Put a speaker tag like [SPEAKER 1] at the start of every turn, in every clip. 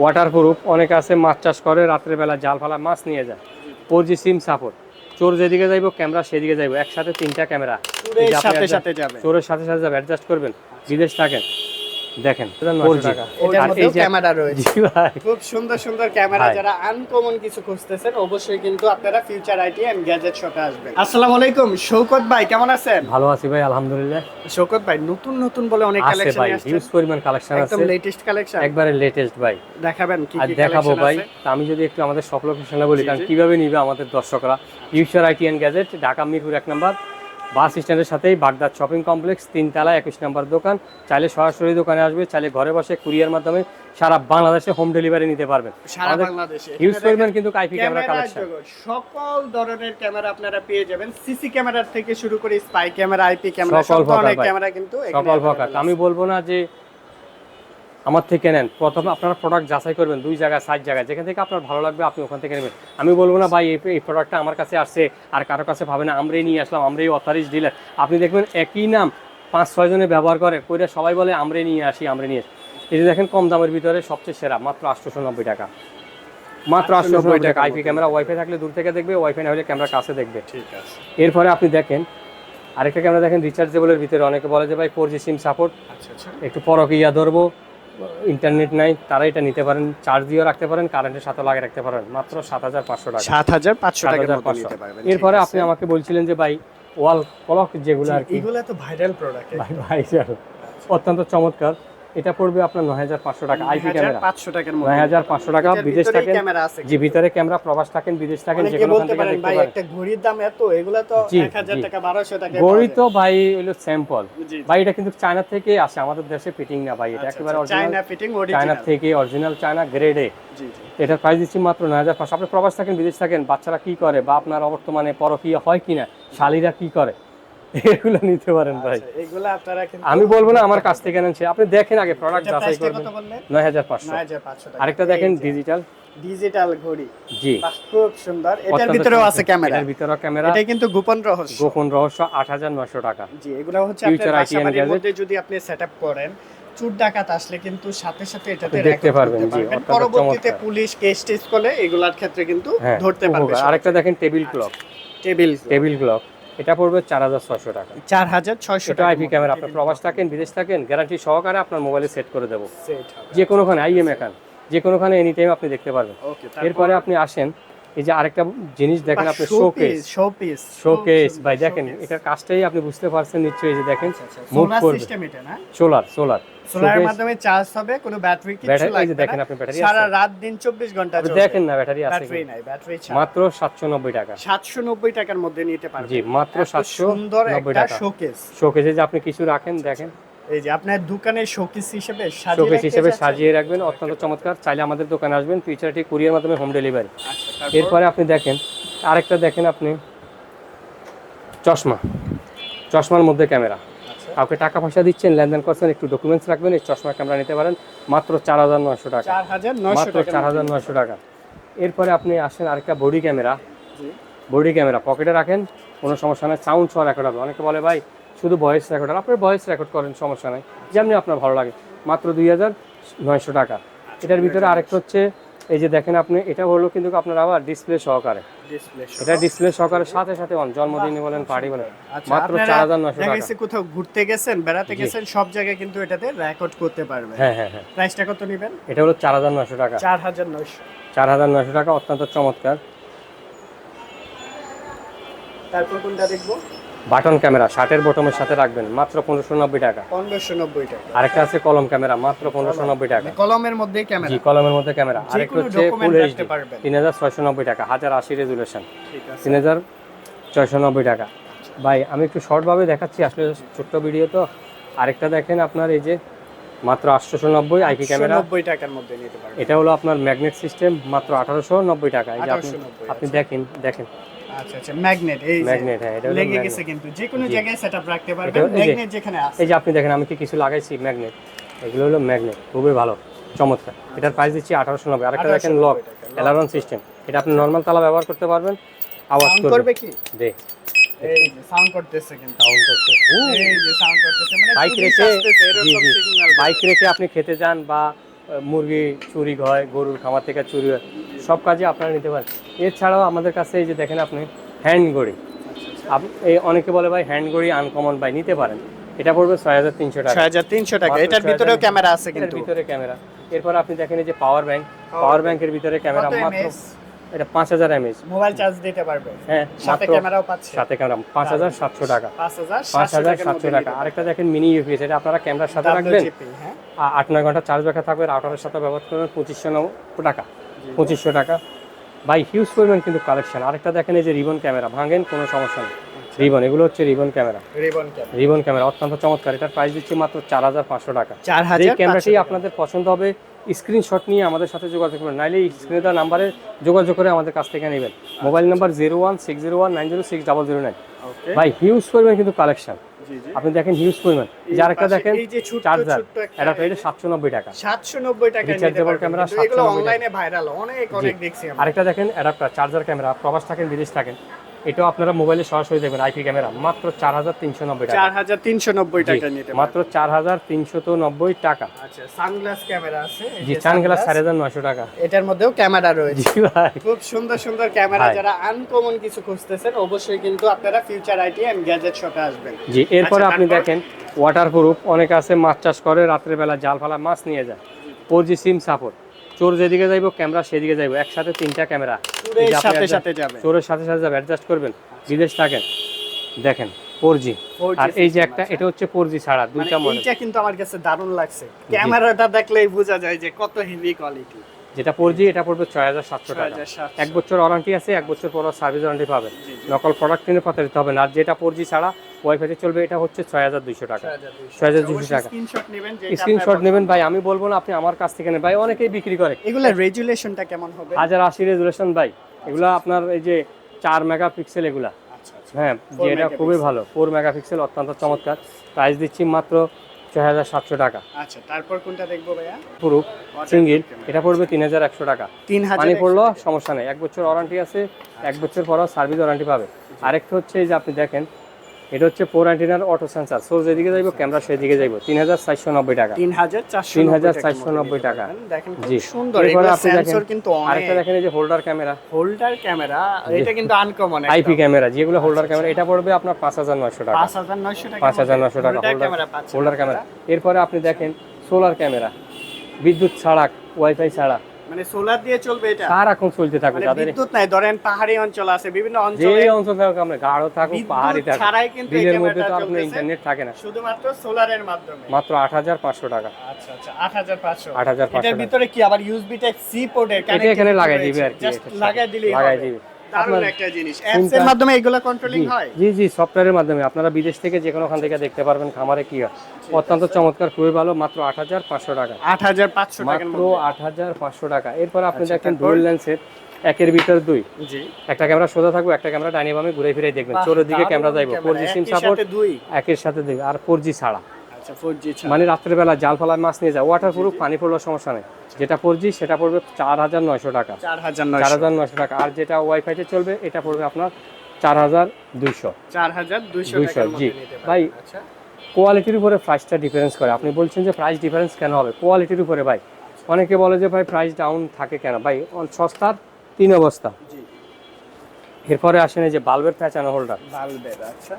[SPEAKER 1] Water proof অনেকে আছে মাছ চাষ করে রাত্রেবেলা জাল ফালা মাছ নিয়ে যায়। ফোর জি সিম সাপোর্ট চোর যেদিকে যাইবো ক্যামেরা সেদিকে যাইবো। একসাথে তিনটা ক্যামেরা।
[SPEAKER 2] চুরের সাথে সাথে যাবে।
[SPEAKER 1] চোরের সাথে সাথে যাবে অ্যাডজাস্ট করবেন। বিদেশ থাকেন। দেখেন এই
[SPEAKER 2] ক্যামেরা রয়েছে। খুব সুন্দর সুন্দর ক্যামেরা যারা আনকমন কিছু খুঁজতেছেন অবশ্যই কিন্তু আপনারা ফিউচার আইটি এন্ড গ্যাজেট শপে আসবেন। আসসালামু আলাইকুম শৌকত ভাই কেমন আছেন?
[SPEAKER 1] ভালো আছি ভাই আলহামদুলিল্লাহ।
[SPEAKER 2] শৌকত ভাই নতুন নতুন বলে অনেক কালেকশন
[SPEAKER 1] ভাই
[SPEAKER 2] আসছে
[SPEAKER 1] হিউজ পরিমাণ কালেকশন
[SPEAKER 2] একদম
[SPEAKER 1] আছে।
[SPEAKER 2] লেটেস্ট কালেকশন
[SPEAKER 1] একবারে লেটেস্ট ভাই।
[SPEAKER 2] দেখাবেন কি কি
[SPEAKER 1] দেখাবো ভাই
[SPEAKER 2] আছে।
[SPEAKER 1] আমি যদি একটু আমাদের সব লোকেশনটা বলি কারণ কীভাবে নিবে আমাদের দর্শকরা? Future IT and gadget Dhaka Mirpur এক নম্বর। বাস স্ট্যান্ডের সাথেই বাগদাদ শপিং কমপ্লেক্স তিনতলা একুশ নম্বর দোকান। চাইলে সরাসরি দোকানে আসবে চাইলে ঘরে বসে কুরিয়ার মাধ্যমে সারা বাংলাদেশে হোম ডেলিভারি নিতে পারবেন।
[SPEAKER 2] সারা বাংলাদেশে।
[SPEAKER 1] হিউজ পরিমাণ কিন্তু আইপি ক্যামেরা কালেকশন
[SPEAKER 2] সকল ধরনের ক্যামেরা আপনারা পেয়ে যাবেন। সিসি ক্যামেরা থেকে শুরু করে স্পাই ক্যামেরা আইপি ক্যামেরা
[SPEAKER 1] সকল
[SPEAKER 2] ধরনের ক্যামেরা কিন্তু
[SPEAKER 1] সকল প্রকার। আমি বলব না যে আমার থেকে নেন। প্রথমে আপনারা প্রোডাক্ট যাচাই করবেন দুই জায়গায় সাইড জায়গায়। যেখান থেকে আপনার ভালো লাগবে আপনি ওখান থেকে নেবেন। আমি বলব না ভাই এই এই প্রোডাক্টটা আমার কাছে আসছে আর কারও কাছে ভাবে না আমরাই নিয়ে আসলাম আমরাই অথরাইজ ডিলার আপনি দেখবেন একই নাম পাঁচ ছয় জনে ব্যবহার করে কইরা সবাই বলে আমরাই নিয়ে আসি আমরাই নিয়ে আসি। এই যে দেখেন কম দামের ভিতরে সবচেয়ে সেরা মাত্র আটশোশো নব্বই টাকা। মাত্র আটশো নব্বই টাকা আইপি ক্যামেরা ওয়াইফাই থাকলে দূর থেকে দেখবে ওয়াইফাই না হলে ক্যামেরা কাছে দেখবে।
[SPEAKER 2] ঠিক আছে।
[SPEAKER 1] এরপরে আপনি দেখেন আরেকটা ক্যামেরা দেখেন রিচার্জেবলের ভিতরে। অনেকে বলে যে ভাই ফোর জি সিম সাপোর্ট
[SPEAKER 2] আচ্ছা আচ্ছা।
[SPEAKER 1] একটু পরকিয়া ধরবো। ইন্টারনেট নাই তারা এটা নিতে পারেন চার্জ দিয়েও রাখতে পারেন কারেন্টের সাথে লাগিয়ে রাখতে পারেন মাত্র সাত হাজার পাঁচশো টাকা।
[SPEAKER 2] সাত হাজার পাঁচশো নিতে
[SPEAKER 1] এরপরে আপনি আমাকে বলছিলেন যে ভাই ওয়াল ক্লক যেগুলো আর কি।
[SPEAKER 2] এগুলো তো ভাইরাল প্রোডাক্ট
[SPEAKER 1] ভাই ভাই অত্যন্ত চমৎকার। এটা পড়বে আপনার নয় হাজার পাঁচশো টাকা আইপি ক্যামেরা।
[SPEAKER 2] পাঁচশো টাকার
[SPEAKER 1] নয় হাজার পাঁচশো টাকা বিদেশ থাকেন যে ভিতরে ক্যামেরা প্রবাস থাকেন বিদেশ থাকেন যে কোনো
[SPEAKER 2] বলতে পারেন ভাই একটা ঘড়ির দাম এত এগুলা তো এক হাজার টাকা বারোশো টাকা
[SPEAKER 1] গড়ি তো ভাই হইল স্যাম্পল ভাই এটা কিন্তু চায়না থেকে আসে আমাদের দেশে ফিটিং না ভাই এটা একেবারে
[SPEAKER 2] চাইনা
[SPEAKER 1] অরিজিনাল
[SPEAKER 2] ফিটিং
[SPEAKER 1] চায়না থেকে অরিজিনাল চায়না গ্রেড এটার প্রাইস দিচ্ছি মাত্র নয় হাজার পাঁচশো। আপনি প্রবাস থাকেন বিদেশ থাকেন বাচ্চারা কি করে বা আপনার বর্তমানে পরকীয়া হয় কিনা শালিরা কি করে? এগুলো নিতে পারেন ভাই।
[SPEAKER 2] আচ্ছা, এগুলা আপনারা
[SPEAKER 1] আমি বলব না আমার কাছ থেকে নেন আপনি দেখেন আগে প্রোডাক্ট যাচাই করবেন
[SPEAKER 2] কত বললেন?
[SPEAKER 1] নয় হাজার পাঁচশো।
[SPEAKER 2] নয় হাজার পাঁচশো টাকা।
[SPEAKER 1] আরেকটা দেখেন ডিজিটাল
[SPEAKER 2] ডিজিটাল ঘড়ি।
[SPEAKER 1] জি।
[SPEAKER 2] খুব সুন্দর। এটার ভিতরেও আছে ক্যামেরা।
[SPEAKER 1] এটার ভিতরেও ক্যামেরা।
[SPEAKER 2] এটা কিন্তু গোপন রহস্য।
[SPEAKER 1] গোপন রহস্য আট হাজার নয়শো টাকা।
[SPEAKER 2] জি এগুলো হচ্ছে আপনার মধ্যে যদি আপনি সেটআপ করেন চুর ডাকাত আসলে কিন্তু সাথে সাথে এটাতে
[SPEAKER 1] দেখতে পারবেন, জি,
[SPEAKER 2] পরবর্তীতে পুলিশ কেস টেস করলে এগুলার ক্ষেত্রে কিন্তু
[SPEAKER 1] হ্যাঁ
[SPEAKER 2] ধরতে পারবে
[SPEAKER 1] আরেকটা দেখেন table clock
[SPEAKER 2] table
[SPEAKER 1] table clock এটা পড়বে চার হাজার ছয়শো টাকা।
[SPEAKER 2] চার হাজার ছয়শো
[SPEAKER 1] টাকা আইপি ক্যামেরা আপনি প্রবাস থাকেন বিদেশ থাকেন গ্যারান্টি সহকারে আপনার মোবাইলে সেট করে দেবো। যে কোনোখানে আইএম একান যে কোনোখানে এনি টাইম আপনি দেখতে পারবেন। এরপরে আপনি আসেন এই যে আরেকটা জিনিস দেখেন আপনি শোকেস
[SPEAKER 2] শোপিস
[SPEAKER 1] শোকেস ভাই দেখেন এটার কাজটাই আপনি বুঝতে পারছেন নিশ্চয়ই এই যে দেখেন মুভ
[SPEAKER 2] সোলার
[SPEAKER 1] করবে।
[SPEAKER 2] সিস্টেম এটা না?
[SPEAKER 1] সোলার সোলার
[SPEAKER 2] সোলারের মাধ্যমে চার্জ হবে কোনো ব্যাটারি কিছু
[SPEAKER 1] ব্যাটারি এই যে দেখেন আপনি ব্যাটারি
[SPEAKER 2] সারা রাত দিন 24
[SPEAKER 1] ঘণ্টা
[SPEAKER 2] চলবে
[SPEAKER 1] দেখেন না ব্যাটারি আছে
[SPEAKER 2] ব্যাটারি নাই ব্যাটারি ছাড়া।
[SPEAKER 1] মাত্র সাতশো নব্বই টাকা।
[SPEAKER 2] 790 টাকার মধ্যে নিতে পারবেন।
[SPEAKER 1] জি মাত্র
[SPEAKER 2] এত
[SPEAKER 1] সাতশো
[SPEAKER 2] সুন্দর একটা
[SPEAKER 1] টাকা
[SPEAKER 2] শোকেস
[SPEAKER 1] শোকেসে যে আপনি কিছু রাখেন দেখেন।
[SPEAKER 2] এই যে আপনার দোকানে শোকেস হিসেবে সাজিয়ে
[SPEAKER 1] শোকেস হিসেবে সাজিয়ে রাখবেন অত্যন্ত চমৎকার। চাইলে আমাদের দোকানে আসবেন ফিচারটি কুরিয়ার মাধ্যমে হোম ডেলিভারি
[SPEAKER 2] আচ্ছা?
[SPEAKER 1] এরপরে আপনি দেখেন আরেকটা দেখেন আপনি চশমা। চশমার মধ্যে ক্যামেরা।
[SPEAKER 2] আচ্ছা,
[SPEAKER 1] কাউকে টাকা পয়সা দিচ্ছেন লেনদেন করছেন একটু ডকুমেন্টস রাখবেন এই চশমা ক্যামেরা নিতে পারেন মাত্র চার হাজার নয়শো টাকা।
[SPEAKER 2] 4900
[SPEAKER 1] মাত্র চার হাজার। নয়শো টাকা। এরপরে আপনি আসেন আরেকটা বডি ক্যামেরা বডি ক্যামেরা পকেটে রাখেন কোনো সমস্যা নেই সাউন্ড সহ রেকর্ড হবে। অনেকে বলে ভাই শুধু ভয়েস রেকর্ডার আপনার ভয়েস রেকর্ড করেন সমস্যা নেই। যেমনি আপনার ভালো লাগে। মাত্র দুই হাজার নয়শো টাকা। এটার ভিতরে আরেকটা হচ্ছে এই যে দেখেন আপনি এটা হলো কিন্তু আপনার আবার ডিসপ্লে সহকারে। এটা ডিসপ্লে সহকারে সাথে সাথে অন জন্মদিনে বলেন পার্টি বলেন।
[SPEAKER 2] আচ্ছা,
[SPEAKER 1] মাত্র চার হাজার নয়শো টাকা।
[SPEAKER 2] কোথাও ঘুরতে গেছেন বেড়াতে গেছেন সব জায়গায় কিন্তু এটাতে রেকর্ড করতে পারবেন।
[SPEAKER 1] হ্যাঁ হ্যাঁ হ্যাঁ।
[SPEAKER 2] প্রাইসটা কত নেবেন?
[SPEAKER 1] এটা হলো চার হাজার নয়শো টাকা।
[SPEAKER 2] চার হাজার নয়শো।
[SPEAKER 1] চার হাজার নয়শো টাকা অত্যন্ত চমৎকার।
[SPEAKER 2] তারপর কোনটা দেখব?
[SPEAKER 1] বাটন ক্যামেরা শার্টের বটমের সাথে রাখবেন মাত্র পনেরোশো নব্বই টাকা।
[SPEAKER 2] পনেরোশো নব্বই টাকা।
[SPEAKER 1] আরেকটা আছে কলম ক্যামেরা মাত্র পনেরোশো নব্বই টাকা।
[SPEAKER 2] কলমের মধ্যে
[SPEAKER 1] জি
[SPEAKER 2] ক্যামেরা
[SPEAKER 1] কলমের মধ্যে ক্যামেরা। আরেকটা হচ্ছে ফুল এইচডি তিন হাজার ছয়শো নব্বই টাকা হাজার আশি রেজুলেশন তিন হাজার ছয়শো নব্বই টাকা। ভাই আমি একটু শর্টভাবে দেখাচ্ছি আসলে ছোট্ট ভিডিও তো। আরেকটা দেখেন আপনার এই যে মাত্র আটশোশো নব্বই আইকি ক্যামেরা।
[SPEAKER 2] নব্বই টাকার মধ্যে নিতে পারবেন।
[SPEAKER 1] এটা হলো আপনার ম্যাগনেট সিস্টেম মাত্র আঠারোশো নব্বই টাকা। এই যে আপনি আপনি দেখেন দেখেন।
[SPEAKER 2] আচ্ছা আচ্ছা ম্যাগনেট এই যে
[SPEAKER 1] ম্যাগনেট হ্যাঁ এটা
[SPEAKER 2] লেগে গেছে কিন্তু। যে কোনো জায়গায় সেটআপ রাখতে পারবেন
[SPEAKER 1] এটা- এই যে-
[SPEAKER 2] ম্যাগনেট যেখানে আছে।
[SPEAKER 1] এই যে আপনি দেখেন আমি কি কিছু লাগাইছি? ম্যাগনেট এগুলো হলো ম্যাগনেট খুবই ভালো চমৎকার। এটার প্রাইস দিচ্ছি আঠারোশো নব্বই। আরেকটা দেখেন লক অ্যালার্ম সিস্টেম এটা আপনি নর্মাল তালা ব্যবহার করতে পারবেন আওয়াজ করবে।
[SPEAKER 2] কি?
[SPEAKER 1] দে।
[SPEAKER 2] মানে
[SPEAKER 1] বাইক বাইক রেখে আপনি খেতে যান বা মুরগি চুরি হয় গরুর খামার থেকে চুরি হয় সব কাজে আপনারা নিতে পারেন। এছাড়াও আমাদের কাছে এই যে দেখেন আপনি হ্যান্ড গড়ি। এই অনেকে বলে ভাই হ্যান্ড গড়ি আনকমন ভাই নিতে পারেন। এটা পড়বে ছয় হাজার তিনশো টাকা।
[SPEAKER 2] ছয় হাজার তিনশো টাকা। এটার
[SPEAKER 1] 6,000
[SPEAKER 2] ভিতরেও ক্যামেরা আছে কিন্তু।
[SPEAKER 1] ভিতরে ক্যামেরা এরপর আপনি দেখেন এই যে পাওয়ার ব্যাংক পাওয়ার ব্যাংকের ভিতরে ক্যামেরা মাত্র? এটা পাঁচ হাজার এমএস
[SPEAKER 2] মোবাইল চার্জ দিতে পারবে।
[SPEAKER 1] হ্যাঁ
[SPEAKER 2] সাথে ক্যামেরাও পাচ্ছে।
[SPEAKER 1] সাথে ক্যামেরা পাঁচ হাজার সাতশো টাকা।
[SPEAKER 2] পাঁচ হাজার
[SPEAKER 1] সাতশো টাকা। আরেকটা দেখেন মিনি ইউপিএস এটা আপনারা ক্যামেরার সাথে রাখবেন।
[SPEAKER 2] হ্যাঁ।
[SPEAKER 1] আট নয় ঘণ্টা চার্জ ব্যাকআপ থাকবে রাউটারের সাথে ব্যবহার করবেন পঁচিশশো টাকা। পঁচিশশো টাকা। বাই হিউজ পরিমাণ কিন্তু কালেকশন আরেকটা দেখেন এই যে রিবন ক্যামেরা ভাঙেন কোনো সমস্যা নেই। রিবন এগুলো হচ্ছে ribbon camera
[SPEAKER 2] ribbon camera
[SPEAKER 1] ribbon camera অত্যন্ত চমৎকার। এটার প্রাইস দিচ্ছি মাত্র চার হাজার পাঁচশো টাকা।
[SPEAKER 2] চার হাজার
[SPEAKER 1] ক্যামেরাটি আপনাদের পছন্দ হবে স্ক্রিনশট নিয়ে আমাদের সাথে যোগাযোগ করবেন। নাইলে স্ক্রিনে দেওয়া নাম্বারে যোগাযোগ করে আমাদের কাছ থেকে নেবেন। Mobile number zero one six zero one nine zero six double zero nine. ভাই হিউজ পরিমাণ কিন্তু কালেকশন আপনি দেখেন হিউজ পরিমাণ। যে আরেকটা
[SPEAKER 2] পাশে
[SPEAKER 1] দেখেন চার্জার এটা এটা সাতশো নব্বই টাকা।
[SPEAKER 2] সাতশো নব্বই টাকা
[SPEAKER 1] 790
[SPEAKER 2] অনলাইনে ভাইরাল অনেক অনেক দেখছি
[SPEAKER 1] আরেকটা দেখেন অ্যাডাপ্টার চার্জার ক্যামেরা প্রবাস থাকেন বিদেশ থাকেন। এটাও আপনারা মোবাইলে সরাসরি দেখবেন আইপি ক্যামেরা মাত্র চার হাজার তিনশো নব্বই টাকা।
[SPEAKER 2] চার হাজার তিনশো নব্বই টাকা নিতে
[SPEAKER 1] মাত্র চার হাজার তিনশো তো নব্বই টাকা।
[SPEAKER 2] আচ্ছা সানগ্লাস ক্যামেরা আছে
[SPEAKER 1] জি
[SPEAKER 2] sunglass,
[SPEAKER 1] চার হাজার নয়শো টাকা।
[SPEAKER 2] এটার মধ্যেও ক্যামেরা রয়েছে। খুব সুন্দর সুন্দর ক্যামেরা যারা আনকমন কিছু খুঁজতেছেন অবশ্যই কিন্তু আপনারা ফিউচার আইটি এন্ড গ্যাজেট শপে আসবেন।
[SPEAKER 1] জি এরপরে
[SPEAKER 2] আচ্ছা,
[SPEAKER 1] আপনি দেখেন ওয়াটার প্রুফ অনেকে আছে মাছ চাষ করে রাত্রেবেলা জাল ফালা মাছ নিয়ে যায়। ফোর জি সিম সাপোর্ট চোর যেদিকে যাইবো ক্যামেরা সেদিকে যাইবো। একসাথে তিনটা ক্যামেরা।
[SPEAKER 2] চোরের সাথে সাথে যাবে।
[SPEAKER 1] চোরের সাথে সাথে যাবে অ্যাডজাস্ট করবেন। বিদেশ থাকেন। দেখেন ফোর জি আর এই যে একটা এটা হচ্ছে ফোর জি ছাড়া
[SPEAKER 2] মানে
[SPEAKER 1] দুইটা মডেল
[SPEAKER 2] এটা কিন্তু আমার কাছে দারুণ লাগছে। ক্যামেরাটা দেখলেই বোঝা যায় যে কত হেভি কোয়ালিটি
[SPEAKER 1] যেটা ফোর জি এটা পড়বে ছয় হাজার সাতশো টাকা। এক বছর ওয়ারান্টি আছে এক বছর পর সার্ভিস ওয়ারান্টি পাবেন নকল প্রোডাক্ট কিনে পাঠাতে হবে না। আর যেটা ফোর জি ছাড়া ওয়াইফাইতে চলবে এটা হচ্ছে ছয় হাজার দুইশো টাকা। ছয় হাজার দুইশো। টাকা।
[SPEAKER 2] স্ক্রিনশট নেবেন
[SPEAKER 1] ভাই আমি বলব না আপনি আমার কাছ থেকে নেন। ভাই অনেকেই বিক্রি করে।
[SPEAKER 2] এগুলো রেজুলেশনটা কেমন হবে?
[SPEAKER 1] হাজার আশি রেজুলেশন ভাই। এগুলা আপনার এই যে চার মেগাপিক্সেল এগুলা।
[SPEAKER 2] আচ্ছা আচ্ছা।
[SPEAKER 1] হ্যাঁ যে এটা খুবই ভালো। ফোর মেগাপিক্সেল অত্যন্ত চমৎকার। প্রাইস দিচ্ছি মাত্র ছয় হাজার সাতশো টাকা।
[SPEAKER 2] আচ্ছা তারপর কোনটা দেখব ভাইয়া?
[SPEAKER 1] পুরো সিঙ্গেল এটা পড়বে তিন হাজার একশো টাকা।
[SPEAKER 2] 3000
[SPEAKER 1] মানে পড়ল সমস্যা নেই। এক বছর ওয়ারেন্টি আছে এক বছর পর সার্ভিস ওয়ারেন্টি পাবে। আরেকটা হচ্ছে এই যে আপনি দেখেন এটা হচ্ছে ফোর অ্যান্টিনার অটো সেন্সার সোর্স যেদিকে যাইবো ক্যামেরা সেদিকে যাইবো। তিন হাজার চারশো নব্বই টাকা।
[SPEAKER 2] তিন হাজার চারশো
[SPEAKER 1] তিন হাজার চারশো নব্বই টাকা। জি।
[SPEAKER 2] সুন্দর।
[SPEAKER 1] এরপরে আপনি দেখেন
[SPEAKER 2] কিন্তু
[SPEAKER 1] আরেকটা দেখেন এই যে হোল্ডার ক্যামেরা
[SPEAKER 2] হোল্ডার ক্যামেরা এটা কিন্তু আনকমন
[SPEAKER 1] আইপি ক্যামেরা যেগুলো হোল্ডার ক্যামেরা এটা পড়বে আপনার পাঁচ হাজার নয়শো টাকা।
[SPEAKER 2] পাঁচ হাজার নয়শো টাকা
[SPEAKER 1] পাঁচ হাজার নয়শো টাকা
[SPEAKER 2] holder
[SPEAKER 1] holder
[SPEAKER 2] camera
[SPEAKER 1] holder camera এরপরে আপনি দেখেন সোলার ক্যামেরা বিদ্যুৎ ছাড়া ওয়াইফাই ছাড়া।
[SPEAKER 2] মানে সোলার দিয়ে চলবে এটা।
[SPEAKER 1] সারাক্ষণ চলতে থাকবে
[SPEAKER 2] মানে
[SPEAKER 1] যাদের
[SPEAKER 2] বিদ্যুৎ নাই ধরেন পাহাড়ি অঞ্চল আছে বিভিন্ন
[SPEAKER 1] যে
[SPEAKER 2] অঞ্চলে
[SPEAKER 1] অঞ্চল থাকুক আমরা গাঢ় থাকুক পাহাড়ি থাকুক
[SPEAKER 2] ছাড়াই কিন্তু এই
[SPEAKER 1] মধ্যে তো আপনার ইন্টারনেট থাকে না।
[SPEAKER 2] শুধুমাত্র সোলারের মাধ্যমে।
[SPEAKER 1] মাত্র আট হাজার পাঁচশো টাকা।
[SPEAKER 2] আচ্ছা আচ্ছা আট হাজার পাঁচশো।
[SPEAKER 1] 8,500
[SPEAKER 2] এটার ভিতরে কি আবার ইউএসবি টাইপ সি পোর্টের
[SPEAKER 1] কানেক্ট এখানে লাগাই দিবে আর কি
[SPEAKER 2] লাগাই দিলে
[SPEAKER 1] লাগাই দিবে।
[SPEAKER 2] দারুণ একটা জিনিস। অ্যাপস এর মাধ্যমে এগুলো কন্ট্রোলিং হয়?
[SPEAKER 1] জি জি সফটওয়্যারের মাধ্যমে। আপনারা বিদেশ থেকে যে কোনোখান থেকে দেখতে পারবেন খামারে কি হয়। অত্যন্ত চমৎকার খুবই ভালো মাত্র আট হাজার পাঁচশো টাকা।
[SPEAKER 2] আট হাজার পাঁচশো
[SPEAKER 1] মাত্র
[SPEAKER 2] মধ্যে।
[SPEAKER 1] আট হাজার পাঁচশো টাকা। এরপর আপনি
[SPEAKER 2] আচ্ছা,
[SPEAKER 1] দেখেন
[SPEAKER 2] তারপর?
[SPEAKER 1] ডুয়েল লেন্সের একের ভিতর দুই। একটা ক্যামেরা সোজা থাকবে একটা ক্যামেরা ডাইনে বামে ঘুরে ফিরে দেখবেন। চোরের দিকে ক্যামেরা যাইবো। ফোর জি সিম সাপোর্ট
[SPEAKER 2] দুই।
[SPEAKER 1] একের সাথে দুই আর ফোর জি ছাড়া।
[SPEAKER 2] আচ্ছা
[SPEAKER 1] মানে রাত্রেবেলা জাল ফালায় মাছ নিয়ে যায় ওয়াটার প্রুফ পানি পড়ল সমস্যা নেই। যেটা ফোর জি সেটা পড়বে চার হাজার নয়শো টাকা।
[SPEAKER 2] চার হাজার
[SPEAKER 1] চার
[SPEAKER 2] নয়শো
[SPEAKER 1] হাজার নয়শো টাকা। আর যেটা ওয়াইফাইতে চলবে এটা পড়বে আপনার চার হাজার দুইশো।
[SPEAKER 2] চার হাজার দুইশো
[SPEAKER 1] 200
[SPEAKER 2] টাকার
[SPEAKER 1] জি।
[SPEAKER 2] মধ্যে নিতে
[SPEAKER 1] ভাই,
[SPEAKER 2] আচ্ছা।
[SPEAKER 1] কোয়ালিটির উপরে প্রাইসটা ডিফারেন্স করে। আপনি বলছেন যে প্রাইস ডিফারেন্স কেন হবে? কোয়ালিটির উপরে ভাই। অনেকে বলে যে ভাই প্রাইস ডাউন থাকে কেন? ভাই সস্তার তিন অবস্থা। এরপরে আসেন এই যে বাল্বের প্যাচানো হোল্ডার
[SPEAKER 2] বালবের আচ্ছা।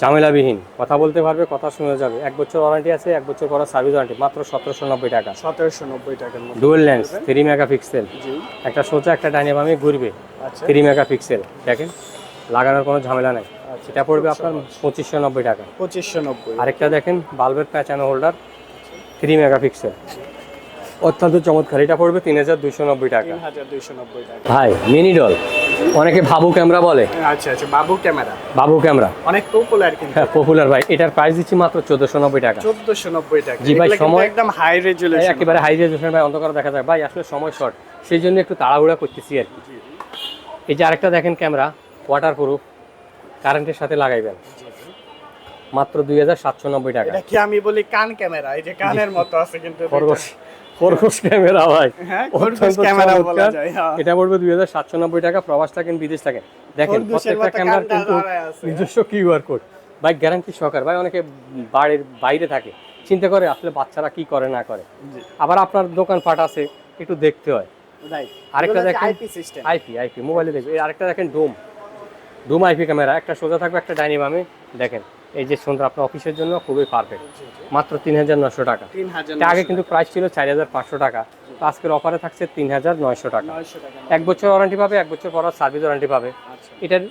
[SPEAKER 1] ঝামেলাবিহীন। কথা বলতে পারবে কথা শুনে যাবে। এক বছর ওয়ারেন্টি আছে এক বছর পর সার্ভিস ওয়ারেন্টি মাত্র সতেরোশো নব্বই টাকা।
[SPEAKER 2] সতেরোশো নব্বই টাকার মধ্যে।
[SPEAKER 1] Dual lens three megapixel
[SPEAKER 2] জি।
[SPEAKER 1] একটা সোজা একটা ডাইনে বামে ঘুরবে।
[SPEAKER 2] আচ্ছা।
[SPEAKER 1] থ্রি মেগা পিক্সেল দেখেন? লাগানোর কোনো ঝামেলা নাই।
[SPEAKER 2] আচ্ছা,
[SPEAKER 1] এটা পড়বে আপনার পঁচিশশো নব্বই। টাকা।
[SPEAKER 2] পঁচিশশো নব্বই।
[SPEAKER 1] আরেকটা দেখেন বাল্বের প্যাচানো হোল্ডার থ্রি মেগা পিক্সেল অত্যন্ত চমৎকার। এটা পড়বে তিন হাজার দুশো নব্বই টাকা।
[SPEAKER 2] টাকা।
[SPEAKER 1] ভাই মিনি ডল অনেকে ভাবু ক্যামেরা বলে।
[SPEAKER 2] আচ্ছা আচ্ছা বাবু ক্যামেরা।
[SPEAKER 1] বাবু ক্যামেরা।
[SPEAKER 2] অনেক পপুলার কিন্তু
[SPEAKER 1] হ্যাঁ পপুলার ভাই এটার প্রাইস দিচ্ছি মাত্র চোদ্দোশো নব্বই টাকা।
[SPEAKER 2] চোদ্দশো নব্বই টাকা।
[SPEAKER 1] জি ভাই, সময়-
[SPEAKER 2] একদম হাই রেজুলেশন
[SPEAKER 1] একেবারে হাই রেজুলেশন ভাই অন্ধকার দেখা যায়। ভাই আসলে সময় শর্ট সেই জন্য একটু তাড়াহুড়া করতেছি আর কি। এই যে আরেকটা দেখেন ক্যামেরা ওয়াটার প্রুফ কারেন্টের সাথে লাগাইবেন। মাত্র দুই হাজার সাতশো নব্বই টাকা।
[SPEAKER 2] এটা কি আমি বলি কান ক্যামেরা? এই যে কানের মতো আছে কিন্তু
[SPEAKER 1] খরগোশ। খরগোশ ক্যামেরা ভাই।
[SPEAKER 2] হ্যাঁ খরগোশ ক্যামেরা বলা যায় হ্যাঁ।
[SPEAKER 1] এটা পড়বে দুই হাজার সাতশো নব্বই টাকা প্রবাস থাকেন বিদেশ থাকেন। দেখেন প্রত্যেকটা
[SPEAKER 2] মতো
[SPEAKER 1] ক্যামেরার কিন্তু। নিজস্ব কিউআর কোড। ভাই গ্যারান্টি সহকার। ভাই অনেকে বাড়ির বাইরে থাকে। চিন্তা করে আসলে বাচ্চারা কি করে না করে। আবার আপনার দোকান দোকানপাট আছে একটু দেখতে হয়। আরেকটা দেখেন
[SPEAKER 2] আইপি
[SPEAKER 1] আইপি আইপি মোবাইলে দেখবে আরেকটা দেখেন ডোম ডোম আইপি ক্যামেরা। একটা সোজা থাকবে একটা ডাইনি বামে দেখেন এই যে সুন্দর আপনার অফিসের জন্য খুবই পারফেক্ট মাত্র তিন হাজার নশো টাকা। আগে কিন্তু প্রাইস ছিল চার হাজার পাঁচশো টাকা। তো আজকের অফারে থাকছে তিন হাজার নয়শো টাকা। এক বছর ওয়ারেন্টি পাবে এক বছর পর সার্ভিস ওয়ারেন্টি পাবে।
[SPEAKER 2] আচ্ছা।
[SPEAKER 1] এটার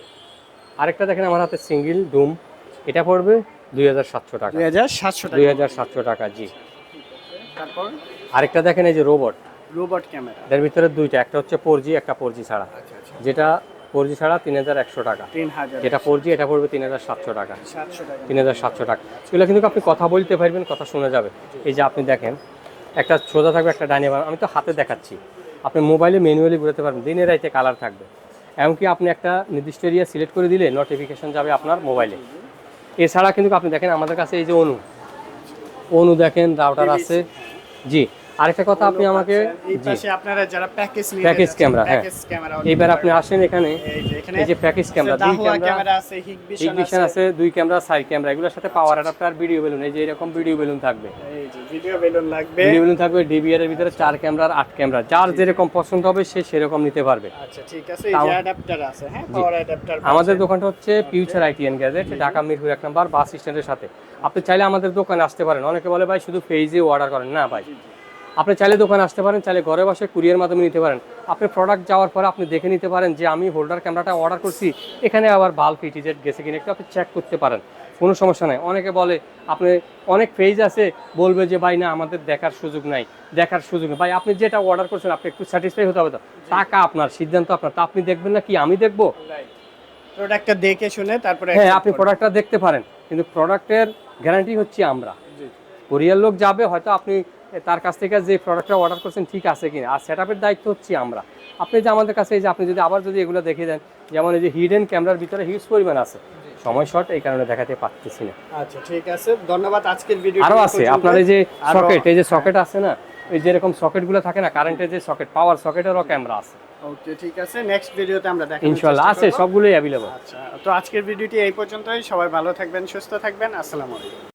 [SPEAKER 1] আরেকটা দেখেন আমার হাতে সিঙ্গেল ডুম এটা পড়বে দুই হাজার সাতশো টাকা।
[SPEAKER 2] দুই হাজার সাতশো টাকা।
[SPEAKER 1] দুই হাজার সাতশো টাকা জি।
[SPEAKER 2] তারপর?
[SPEAKER 1] আরেকটা দেখেন এই যে রোবট
[SPEAKER 2] রোবট ক্যামেরা
[SPEAKER 1] এর ভিতরে দুইটা একটা হচ্ছে ফোর জি একটা ফোর জি ছাড়া।
[SPEAKER 2] আচ্ছা আচ্ছা।
[SPEAKER 1] যেটা ফোর জি ছাড়া তিন হাজার একশো টাকা। যেটা ফোর জি এটা পড়বে তিন হাজার সাতশো টাকা। তিন হাজার সাতশো টাকা। এগুলো কিন্তু আপনি কথা বলতে পারবেন কথা শোনা যাবে। এই যে আপনি দেখেন একটা সোজা থাকবে একটা ডাইনে আমি তো হাতে দেখাচ্ছি। আপনি মোবাইলে ম্যানুয়ালি ঘুরাতে পারবেন দিনে রাইতে কালার থাকবে। এমনকি আপনি একটা নির্দিষ্ট এরিয়া সিলেক্ট করে দিলে নোটিফিকেশন যাবে আপনার মোবাইলে। এছাড়া কিন্তু আপনি দেখেন আমাদের কাছে এই যে অনু। অনু দেখেন রাউটার আছে। জি। আরেকটা কথা আপনি আমাকে
[SPEAKER 2] পাশে আপনারা যারা প্যাকেজ
[SPEAKER 1] Package
[SPEAKER 2] যাচ্ছেন,
[SPEAKER 1] হ্যাঁ। এইবার আপনি আসেন এখানে।
[SPEAKER 2] এই যে
[SPEAKER 1] প্যাকেজ ক্যামেরা দুই ক্যামেরা
[SPEAKER 2] ক্যামেরা আছে হিগবিশন
[SPEAKER 1] আছে। দুই ক্যামেরা সাইড ক্যামেরা এগুলোর সাথে পাওয়ার অ্যাডাপ্টার ভিডিও বেলুন এই যে এরকম ভিডিও বেলুন থাকবে।
[SPEAKER 2] এই যে ভিডিও বেলুন লাগবে।
[SPEAKER 1] ভিডিও বেলুন থাকবে ডিবিআর এর ভিতরে চার ক্যামেরার আট ক্যামেরা যার যেরকম পছন্দ হবে সে সেরকম নিতে পারবে।
[SPEAKER 2] আচ্ছা ঠিক আছে এই যে অ্যাডাপ্টার আছে হ্যাঁ পাওয়ার অ্যাডাপ্টার
[SPEAKER 1] আমাদের দোকানটা হচ্ছে future IT and gadget Dhaka Mirpur এক নম্বর বাস স্ট্যান্ডের সাথে। আপনি চাইলে আমাদের দোকানে আসতে পারেন। অনেকে বলে ভাই শুধু পেজে অর্ডার করেন। না ভাই। আপনি চাইলে দোকানে আসতে পারেন চাইলে ঘরে বসে কুরিয়ার মাধ্যমে নিতে পারেন। আপনি প্রোডাক্ট যাওয়ার পরে আপনি দেখে নিতে পারেন যে আমি হোল্ডার ক্যামেরাটা অর্ডার করছি এখানে আবার বাল্ব ইটিজেট গেছে কিনা একটু আপনি চেক করতে পারেন। কোনো সমস্যা নাই। অনেকে বলে আপনি অনেক পেজ আছে বলবে যে ভাই না আমাদের দেখার সুযোগ নাই দেখার সুযোগ নেই। ভাই আপনি যেটা অর্ডার করছেন আপনি একটু স্যাটিসফাই হতে হবে তো। টাকা আপনার সিদ্ধান্ত আপনার। তা আপনি দেখবেন না কি আমি দেখব?
[SPEAKER 2] প্রোডাক্টটা দেখে শুনে তারপরে
[SPEAKER 1] হ্যাঁ আপনি প্রোডাক্টটা দেখতে পারেন। কিন্তু প্রোডাক্টের গ্যারান্টি হচ্ছে আমরা। কোরিয়ার লোক যাবে হয়তো আপনি তার কাছ থেকে যে প্রোডাক্টটা অর্ডার করছেন ঠিক আছে কিনা? আর সেট আপের দায়িত্ব হচ্ছে আমরা। আপনি যে আমাদের কাছে এই যে আপনি যদি আবার যদি এগুলো দেখে দেন যেমন এই যে হিডেন ক্যামেরার ভিতরে হিউজ পরিমাণ আছে। সময় শর্ট এই কারণে দেখাতে পারতেছি না।
[SPEAKER 2] আচ্ছা ঠিক আছে। ধন্যবাদ আজকের ভিডিও
[SPEAKER 1] আরও আছে। আপনার এই যে সকেট এই যে সকেট আছে না এই যেরকম সকেটগুলো থাকে না কারেন্টের যে সকেট পাওয়ার সকেটেরও ক্যামেরা আছে।
[SPEAKER 2] ওকে ঠিক আছে। নেক্সট ভিডিওতে আমরা দেখা
[SPEAKER 1] ইনশাল্লাহ আছে সবগুলোই অ্যাভেলেবল
[SPEAKER 2] আচ্ছা তো আজকের ভিডিওটি এই পর্যন্তই। সবাই ভালো থাকবেন সুস্থ থাকবেন। আসসালামু আলাইকুম।